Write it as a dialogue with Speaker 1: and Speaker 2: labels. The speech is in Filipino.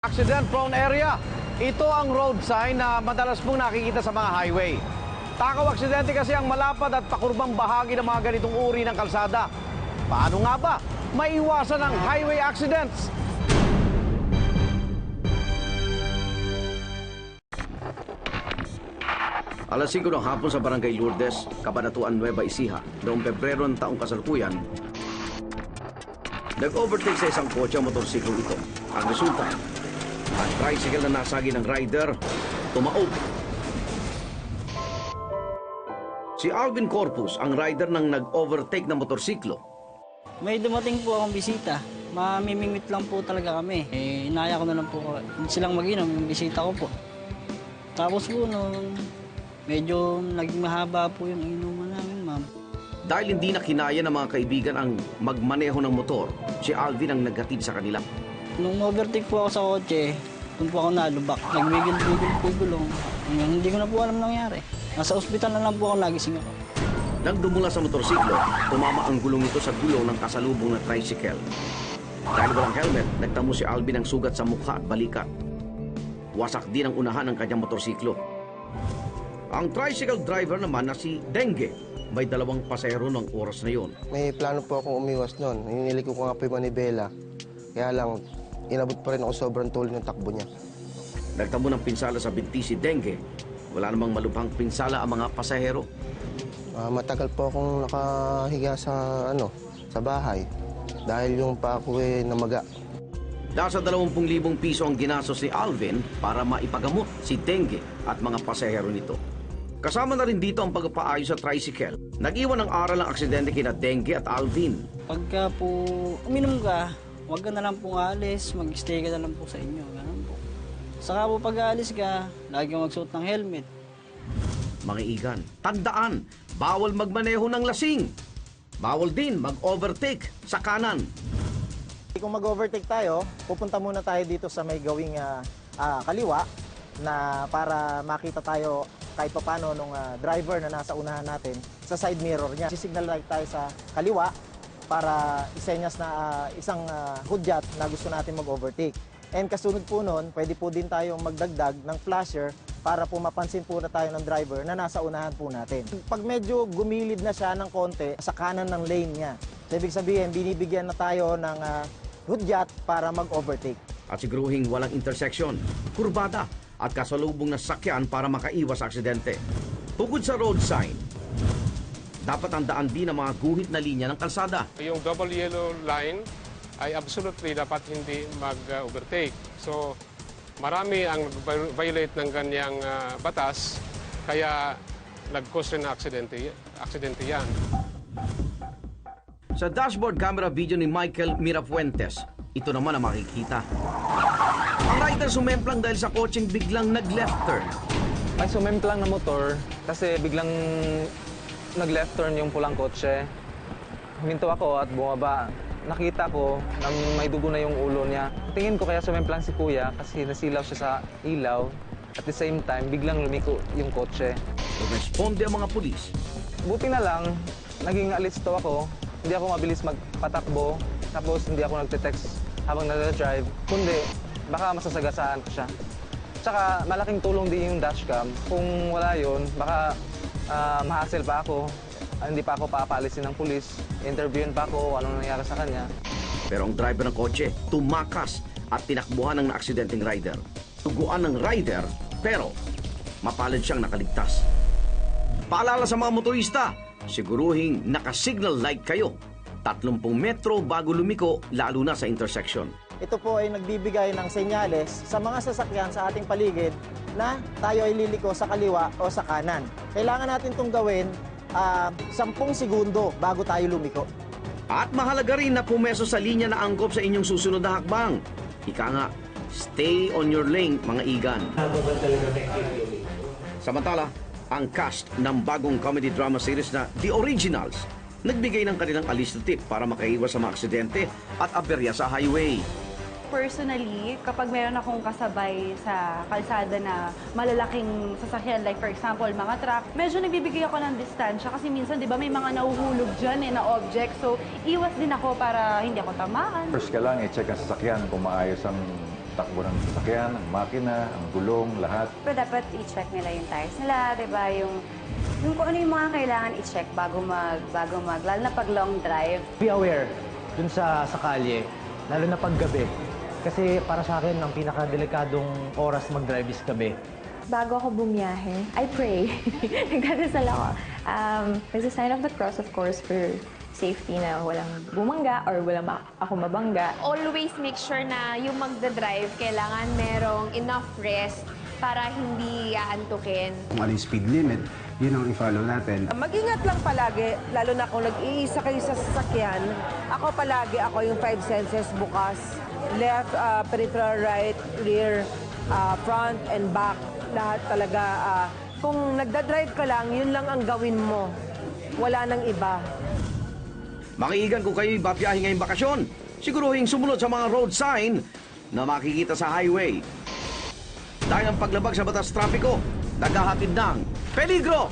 Speaker 1: Accident-prone area. Ito ang road sign na madalas mong nakikita sa mga highway. Takaw aksidente kasi ang malapad at pakurbang bahagi ng mga ganitong uri ng kalsada. Paano nga ba maiwasan ang highway accidents?
Speaker 2: Alas 5 ng hapon sa Barangay Lourdes, Cabanatuan Nueva Ecija, noong Pebrero ng taong kasalukuyan, nag-overtake sa isang kotse ang motorsiklo ito. Ang resulta, ang tricycle na nasagi ng rider, tumaob. Si Alvin Corpus, ang rider ng nag-overtake na motorsiklo.
Speaker 3: May dumating po akong bisita. Mamimingwit lang po talaga kami. Eh, inaya ko na lang po silang mag-inom, yung bisita ko po. Tapos po, nung medyo naging mahaba po yung inuman namin, ma'am.
Speaker 2: Dahil hindi na kinaya ng mga kaibigan ang magmaneho ng motor, si Alvin ang naghatid sa kanila.
Speaker 3: Nung overtake po ako sa kotse, doon po ako nalubak. Nagwigil-wigil po gulong. Hanggang hindi ko na po alam nangyari. Nasa ospital na lang po ako nagising ako.
Speaker 2: Nang dumula sa motorsiklo, tumama ang gulong nito sa gulong ng kasalubong na tricycle. Dahil walang helmet, nagtamo si Alvin ng sugat sa mukha at balikat. Wasak din ang unahan ng kanyang motorsiklo. Ang tricycle driver naman na si Dengue, may dalawang pasahero ng oras na yon.
Speaker 4: May plano po akong umiwas noon. Hiniliko ko nga po yung manibela. Kaya lang, inabot pa rin ako sobrang tuloy ng takbo niya.
Speaker 2: Nagtamo ng pinsala sa binti si Dengue. Wala namang malubhang pinsala ang mga pasahero.
Speaker 4: Ah, matagal po akong nakahiga sa, ano, sa bahay. Dahil yung pa eh namaga.
Speaker 2: Nasa 20,000 piso ang ginastos ni Alvin para maipagamot si Dengue at mga pasahero nito. Kasama na rin dito ang pagpaayos sa tricycle. Nag-iwan ng aral ang aksidente kina Dengue at Alvin.
Speaker 3: Pagka po uminom ka, huwag ka na lang pong alis, mag-stay ka na lang po sa inyo. Ganun po. Saka po pag aalis ka, lagi kang magsuot ng helmet.
Speaker 2: Mga igan, tandaan, bawal magmaneho ng lasing. Bawal din mag-overtake sa kanan.
Speaker 5: Kung mag-overtake tayo, pupunta muna tayo dito sa may gawing ah, ah, kaliwa na para makita tayo kahit papano nung ah, driver na nasa unahan natin sa side mirror niya. Sisignal light tayo sa kaliwa para isenyas na ah, isang ah, hudyat na gusto natin mag-overtake. And kasunod po nun, pwede po din tayong magdagdag ng flasher para po mapansin po na tayo ng driver na nasa unahan po natin. Pag medyo gumilid na siya ng konti sa kanan ng lane niya, so ibig sabihin, binibigyan na tayo ng ah, hudyat para mag-overtake.
Speaker 2: At siguruhing walang intersection, kurbada at kasalubong na sakyan para makaiwas aksidente. Bukod sa road sign, dapat ang daan din ang mga guhit na linya ng kalsada.
Speaker 6: Yung double yellow line ay absolutely dapat hindi mag-overtake. So, marami ang violate ng ganyang ah, batas, kaya nag-cause rin ng aksidente, aksidente yan.
Speaker 2: Sa dashboard camera video ni Michael Mirafuentes, ito naman ang makikita. Ang rider sumemplang dahil sa kotseng biglang nag-left turn.
Speaker 7: May sumemplang na motor kasi biglang nag-left turn yung pulang kotse. Huminto ako at bumaba. Nakita ko na may dugo na yung ulo niya. Tingin ko kaya sumemplang si kuya kasi nasilaw siya sa ilaw. At the same time, biglang lumiko yung kotse.
Speaker 2: Responde ang mga pulis.
Speaker 7: Buti na lang, naging alisto ako. Hindi ako mabilis magpatakbo. Tapos hindi ako nagte-text habang nag-drive. Kundi, baka masasagasaan ko siya. Tsaka malaking tulong din yung dashcam. Kung wala yon, baka uh, mahassle pa ako. Ah, hindi pa ako papaalisin ng pulis. Interviewin pa ako anong nangyari sa kanya.
Speaker 2: Pero ang driver ng kotse tumakas at tinakbuhan ng naaksidenteng rider. Tuguan ng rider pero mapalad siyang nakaligtas. Paalala sa mga motorista, siguruhing naka-signal light kayo. 30 metro bago lumiko lalo na sa intersection.
Speaker 5: Ito po ay nagbibigay ng senyales sa mga sasakyan sa ating paligid na tayo ay liliko sa kaliwa o sa kanan. Kailangan natin itong gawin ah, 10 segundo bago tayo lumiko.
Speaker 2: At mahalaga rin na pumeso sa linya na angkop sa inyong susunod na hakbang. Ika nga, stay on your lane, mga igan. Samantala, ang cast ng bagong comedy drama series na The Originals nagbigay ng kanilang alis na tip para makaiwas sa mga aksidente at aberya sa highway.
Speaker 8: Personally, kapag meron akong kasabay sa kalsada na malalaking sasakyan, like for example, mga truck, medyo nagbibigay ako ng distansya kasi minsan, di ba, may mga nahuhulog dyan eh, na object. So, iwas din ako para hindi ako tamaan.
Speaker 9: First ka lang, i-check ang sasakyan kung maayos ang takbo ng sasakyan, ang makina, ang gulong, lahat.
Speaker 10: Pero dapat i-check nila yung tires nila, di ba? Yung, yung kung ano yung mga kailangan i-check bago mag, bago mag, lalo na pag long drive.
Speaker 11: Be aware dun sa, sa kalye, lalo na pag gabi. Kasi para sa akin, ang pinakadelikadong oras mag-drive is gabi.
Speaker 12: Bago ako bumiyahe, I pray. Nagdadasal ako. Um, nagsa-sign of the cross, of course, for safety na walang bumangga or walang ma- ako mabangga.
Speaker 13: always make sure na yung magdadrive, kailangan merong enough rest para hindi aantukin.
Speaker 14: Kung ano yung speed limit, yun ang i-follow natin.
Speaker 15: Mag-ingat lang palagi, lalo na kung nag-iisa kayo sa sasakyan. Ako palagi, ako yung five senses bukas. Left, uh, peripheral right, rear, uh, front, and back. Lahat talaga. uh, kung nagdadrive ka lang, yun lang ang gawin mo. Wala nang iba.
Speaker 2: Makiigan kung kayo'y babiyahe ngayong bakasyon, siguruhing sumunod sa mga road sign na makikita sa highway. Dahil ang paglabag sa batas trapiko, naghahatid ng peligro!